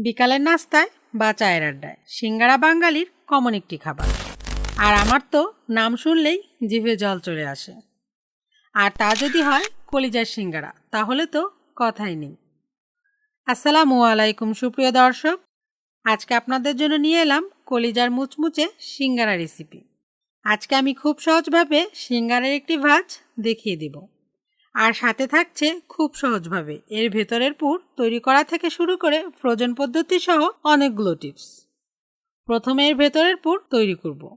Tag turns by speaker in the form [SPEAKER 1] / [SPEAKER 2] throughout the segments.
[SPEAKER 1] বিকালের নাস্তায় বা চায়ের আড্ডায়। সিঙ্গারা বাঙালির কমন একটি খাবার। আর আমার তো নাম শুনলেই জিভে জল চলে আসে। আর তা যদি হয় কলিজার সিঙ্গারা, তাহলে তো কথাই নেই। আসসালামু আলাইকুম, সুপ্রিয় দর্শক। আজকে আপনাদের জন্য নিয়ে এলাম কলিজার মুচমুচে সিঙ্গারা রেসিপি আজকে আমি খুব সহজভাবে সিঙ্গারের একটি ভাজ দেখিয়ে দেব। আর সাথে থাকছে খুব সহজভাবে। এর ভেতরের পুর তৈরি করা থেকে শুরু করে ফ্রোজেন পদ্ধতি সহ অনেকগুলো টিপস। প্রথমে এর ভেতরের পুর তৈরি করব।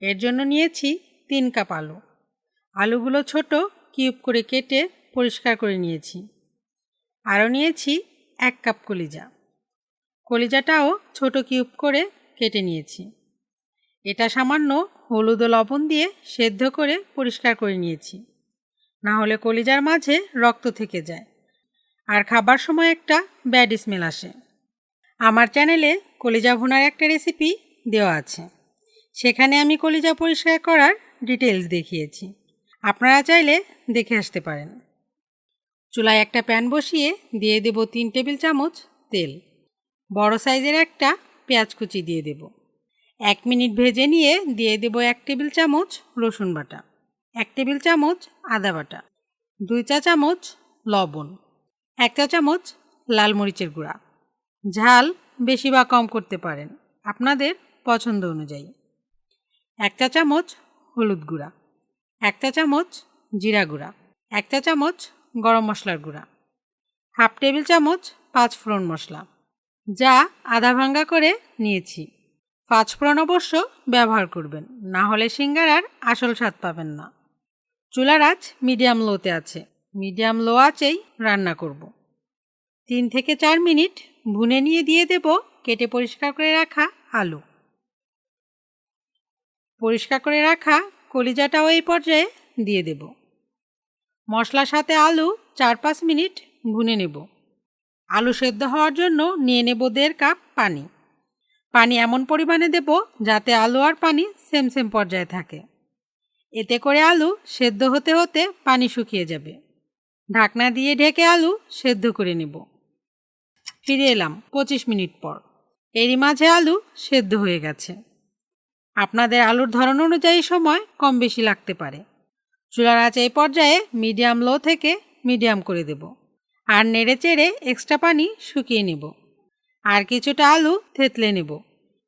[SPEAKER 1] এর জন্য নিয়েছি তিন কাপ আলু। আলুগুলো ছোট, কিউব করে কেটে পরিষ্কার করে নিয়েছি। আরও নিয়েছি এক কাপ কলিজা। কলিজাটাও ছোট কিউব করে কেটে নিয়েছি। এটা সামান্য হলুদ ও লবণ দিয়ে সেদ্ধ করে পরিষ্কার করে নিয়েছি। না হলে কলিজার মাঝে রক্ত থেকে যায়। আর খাবার সময় একটা ব্যাড স্মেল আসে। আমার চ্যানেলে কলিজা ভুনার একটা রেসিপি দেওয়া আছে। সেখানে আমি কলিজা পরিষ্কার করার ডিটেলস দেখিয়েছি। আপনারা চাইলে দেখে আসতে পারেন। চুলায় একটা প্যান বসিয়ে দিয়ে দেব তিন টেবিল চামচ তেল। বড় সাইজের একটা পেঁয়াজ কুচি দিয়ে দেব। এক মিনিট ভেজে নিয়ে দিয়ে দেব এক টেবিল চামচ রসুন বাটা। এক টেবিল চামচ আদা বাটা, দুই চা চামচ লবণ, এক চা চামচ লাল মরিচের গুঁড়া। ঝাল বেশি বা কম করতে পারেন, আপনাদের পছন্দ অনুযায়ী। এক চা চামচ হলুদ গুঁড়া, এক চা চামচ জিরা গুঁড়া, এক চা চামচ গরম মশলার গুঁড়া, হাফ টেবিল চামচ পাঁচ ফোড়ন মশলা, যা আধা ভাঙ্গা করে নিয়েছি। পাঁচ ফোড়ন অবশ্য ব্যবহার করবেন, না হলে সিঙ্গারার আসল স্বাদ পাবেন না। চুলার আঁচ মিডিয়াম লোতে আছে। মিডিয়াম লো আঁচেই রান্না করব। তিন থেকে চার মিনিট ভুনে নিয়ে দিয়ে দেব কেটে পরিষ্কার করে রাখা আলু। পরিষ্কার করে রাখা কলিজাটাও এই পর্যায়ে দিয়ে দেব। মশলার সাথে আলু চার পাঁচ মিনিট ভুনে নেব। আলু সেদ্ধ হওয়ার জন্য নিয়ে নেব দেড় কাপ পানি। পানি এমন পরিমাণে দেব যাতে আলু আর পানি সেম সেম পর্যায়ে থাকে। এতে করে আলু সেদ্ধ হতে হতে পানি শুকিয়ে যাবে। ঢাকনা দিয়ে ঢেকে আলু সেদ্ধ করে নেব। ফিরে এলাম পঁচিশ মিনিট পর। এরই মাঝে আলু সেদ্ধ হয়ে গেছে। আপনাদের আলুর ধরন অনুযায়ী সময় কম বেশি লাগতে পারে। চুলার আঁচ এই পর্যায়ে মিডিয়াম লো থেকে মিডিয়াম করে দেব। আর নেড়ে চেড়ে এক্সট্রা পানি শুকিয়ে নেব। আর কিছুটা আলু থেতলে নেব।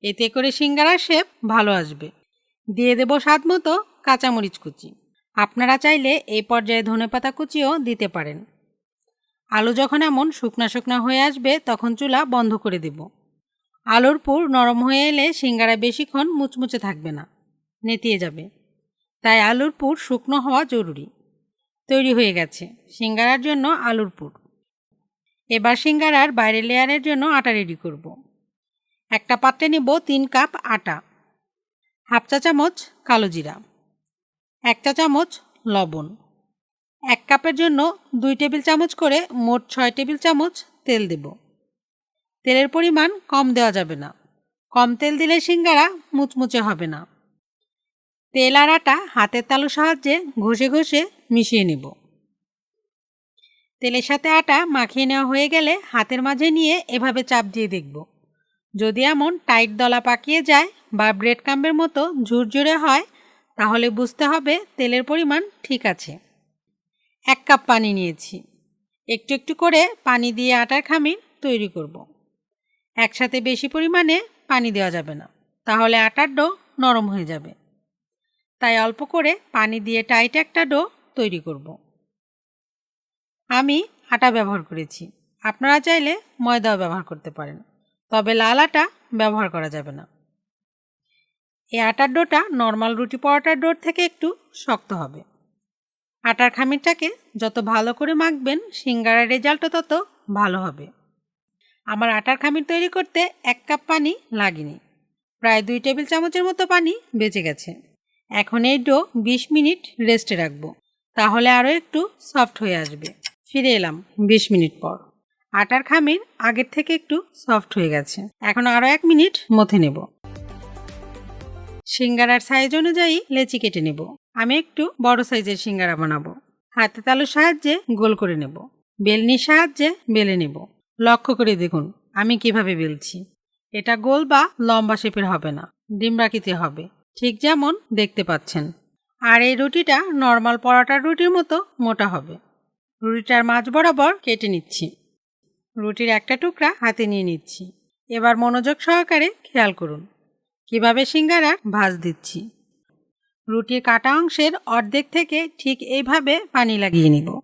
[SPEAKER 1] এতে করে সিঙ্গারার শেপ ভালো আসবে। দিয়ে দেব স্বাদ মতো কাঁচামরিচ কুচি। আপনারা চাইলে এই পর্যায়ে ধনেপাতা কুচিও দিতে পারেন। আলু যখন এমন শুকনা শুকনা হয়ে আসবে, তখন চুলা বন্ধ করে দেব। আলুর পুর নরম হয়ে এলে সিঙ্গারা বেশিক্ষণ মুচমুচে থাকবে না, নেতিয়ে যাবে। তাই আলুর পুর শুকনো হওয়া জরুরি। তৈরি হয়ে গেছে সিঙ্গারার জন্য আলুর পুর। এবার সিঙ্গারার বাইরের লেয়ারের জন্য আটা রেডি করব। একটা পাত্রে নেব তিন কাপ আটা, হাফ চা চামচ কালো জিরা। এক চা চামচ লবণ। এক কাপের জন্য দুই টেবিল চামচ করে মোট ছয় টেবিল চামচ তেল দেব। তেলের পরিমাণ কম দেওয়া যাবে না। কম তেল দিলে সিঙ্গারা মুচমুচে হবে না। তেল আর আটা হাতের তালুর সাহায্যে ঘষে ঘষে মিশিয়ে নেব। তেলের সাথে আটা মাখিয়ে নেওয়া হয়ে গেলে হাতের মাঝে নিয়ে এভাবে চাপ দিয়ে দেখব। যদি এমন টাইট দলা পাকিয়ে যায় বা ব্রেড কাম্বের মতো ঝুরঝুরে হয় তাহলে বুঝতে হবে তেলের পরিমাণ ঠিক আছে এক কাপ পানি নিয়েছি একটু একটু করে পানি দিয়ে আটার খামির তৈরি করব। একসাথে বেশি পরিমাণে পানি দেওয়া যাবে না, তাহলে আটার ডো নরম হয়ে যাবে তাই অল্প করে পানি দিয়ে টাইট একটা ডো তৈরি করব। আমি আটা ব্যবহার করেছি, আপনারা চাইলে ময়দাও ব্যবহার করতে পারেন, তবে লাল আটা ব্যবহার করা যাবে না এই আটার ডোটা নর্মাল রুটি পরোটার ডোর থেকে একটু শক্ত হবে। আটার খামিরটাকে যত ভালো করে মাখবেন, সিঙ্গারার রেজাল্টও তত ভালো হবে। আমার আটার খামির তৈরি করতে এক কাপ পানি লাগেনি। প্রায় দুই টেবিল চামচের মতো পানি বেঁচে গেছে। এখন এই ডো বিশ মিনিট রেস্টে রাখব। তাহলে আরও একটু সফট হয়ে আসবে। ফিরে এলাম বিশ মিনিট পর। আটার খামির আগের থেকে একটু সফট হয়ে গেছে। এখন আরও এক মিনিট মথে নেব। সিঙ্গারার সাইজ অনুযায়ী লেচি কেটে নেব। আমি একটু বড় সাইজের সিঙ্গারা বানাবো। হাতে তালুর সাহায্যে গোল করে নেব। বেলনির সাহায্যে বেলে নেব। লক্ষ্য করে দেখুন, আমি কীভাবে বেলছি। এটা গোল বা লম্বা শেপের হবে না ডিমরাকিতে হবে। ঠিক যেমন দেখতে পাচ্ছেন। আর এই রুটিটা নর্মাল পরোটার রুটির মতো মোটা হবে। রুটিটার মাঝ বরাবর কেটে নিচ্ছি। রুটির একটা টুকরা হাতে নিয়ে নিচ্ছি। এবার মনোযোগ সহকারে খেয়াল করুন। কীভাবে সিঙ্গারা ভাজ দিচ্ছি? রুটির কাটা অংশের অর্ধেক থেকে ঠিক এইভাবে পানি লাগিয়ে নিব।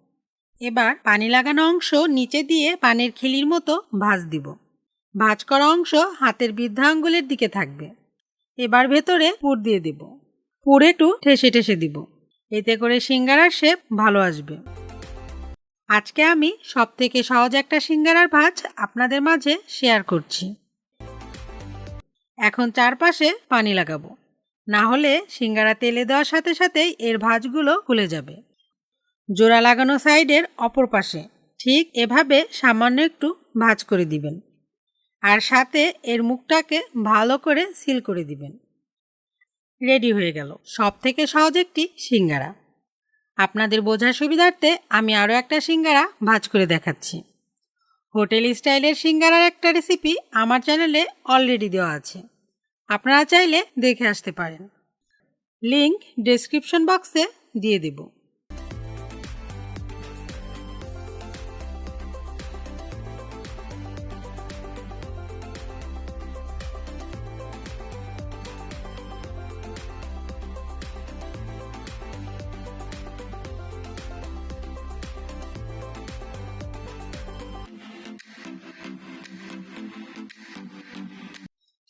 [SPEAKER 1] এবার পানি লাগানো অংশ নিচে দিয়ে পানির খিলির মতো ভাজ দিব। ভাজ করা অংশ হাতের বৃদ্ধা আঙ্গুলের দিকে থাকবে। এবার ভেতরে পুর দিয়ে দিব। পুর একটু ঠেসে ঠেসে দিব। এতে করে সিঙ্গারার শেপ ভালো আসবে। আজকে আমি সব থেকে সহজ একটা সিঙ্গারার ভাজ আপনাদের মাঝে শেয়ার করছি। এখন চারপাশে পানি লাগাবো। না হলে সিঙ্গারা তেলে দেওয়ার সাথে সাথেই এর ভাঁজগুলো খুলে যাবে। জোড়া লাগানো সাইডের অপর পাশে ঠিক এভাবে সামান্য একটু ভাঁজ করে দিবেন। আর সাথে এর মুখটাকে ভালো করে সিল করে দিবেন। রেডি হয়ে গেল সব থেকে সহজ একটি সিঙ্গারা। আপনাদের বোঝার সুবিধার্থে আমি আরও একটা সিঙ্গারা ভাজ করে দেখাচ্ছি। হোটেল স্টাইলের সিঙ্গারার একটা রেসিপি আমার চ্যানেলে অলরেডি দেওয়া আছে। আপনারা চাইলে দেখে আসতে পারেন। লিংক ডেসক্রিপশন বক্সে দিয়ে দেব।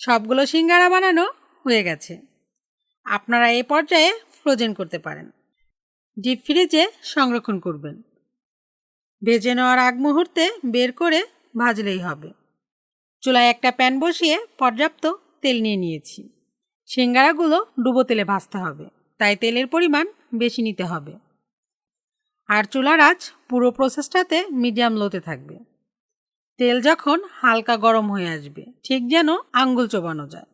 [SPEAKER 1] সবগুলো সিঙ্গারা বানানো হয়ে গেছে। আপনারা এই পর্যায়ে ফ্রোজেন করতে পারেন। ডিপ ফ্রিজে সংরক্ষণ করবেন। ভেজে নেওয়ার আগ মুহূর্তে বের করে ভাজলেই হবে। চুলায় একটা প্যান বসিয়ে পর্যাপ্ত তেল নিয়ে নিয়েছি। সিঙ্গারাগুলো ডুবো তেলে ভাজতে হবে, তাই তেলের পরিমাণ বেশি নিতে হবে। আর চুলার আঁচ পুরো প্রসেসটাতে মিডিয়াম লোতে থাকবে। তেল যখন হালকা গরম হয়ে আসবে ঠিক যেন আঙ্গুল চোবানো যায়।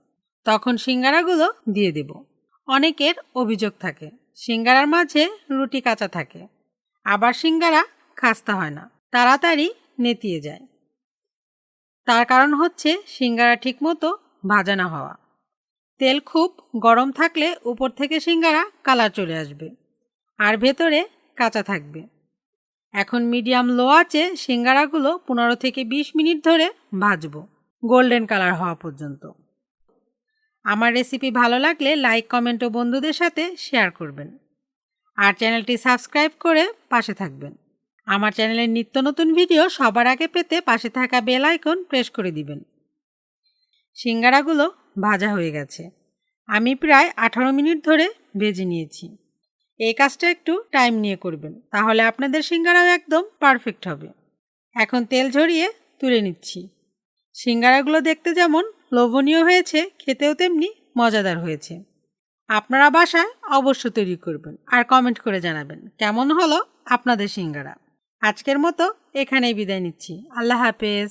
[SPEAKER 1] তখন সিঙ্গারাগুলো দিয়ে দেব। অনেকের অভিযোগ থাকে, সিঙ্গারার মাঝে রুটি কাঁচা থাকে। আবার সিঙ্গারা খাস্তা হয় না, তাড়াতাড়ি নেতিয়ে যায়। তার কারণ হচ্ছে সিঙ্গারা ঠিকমতো ভাজা না হওয়া। তেল খুব গরম থাকলে উপর থেকে সিঙ্গারা কালার চলে আসবে আর ভেতরে কাঁচা থাকবে। এখন মিডিয়াম লো আছে সিঙ্গারাগুলো পনেরো থেকে বিশ মিনিট ধরে ভাজবো। গোল্ডেন কালার হওয়া পর্যন্ত। আমার রেসিপি ভালো লাগলে লাইক কমেন্ট ও বন্ধুদের সাথে শেয়ার করবেন। আর চ্যানেলটি সাবস্ক্রাইব করে পাশে থাকবেন। আমার চ্যানেলের নিত্য নতুন ভিডিও সবার আগে পেতে পাশে থাকা বেল আইকন প্রেস করে দিবেন। সিঙ্গারাগুলো ভাজা হয়ে গেছে। আমি প্রায় আঠারো মিনিট ধরে ভেজে নিয়েছি। এই কাজটা একটু টাইম নিয়ে করবেন, তাহলে আপনাদের সিঙ্গারাও একদম পারফেক্ট হবে। এখন তেল ঝরিয়ে তুলে নিচ্ছি। সিঙ্গারাগুলো দেখতে যেমন লোভনীয় হয়েছে, খেতেও তেমনি মজাদার হয়েছে। আপনারা বাসায় অবশ্য তৈরি করবেন আর কমেন্ট করে জানাবেন, কেমন হলো আপনাদের সিঙ্গারা? আজকের মতো এখানেই বিদায় নিচ্ছি। আল্লাহ হাফেজ।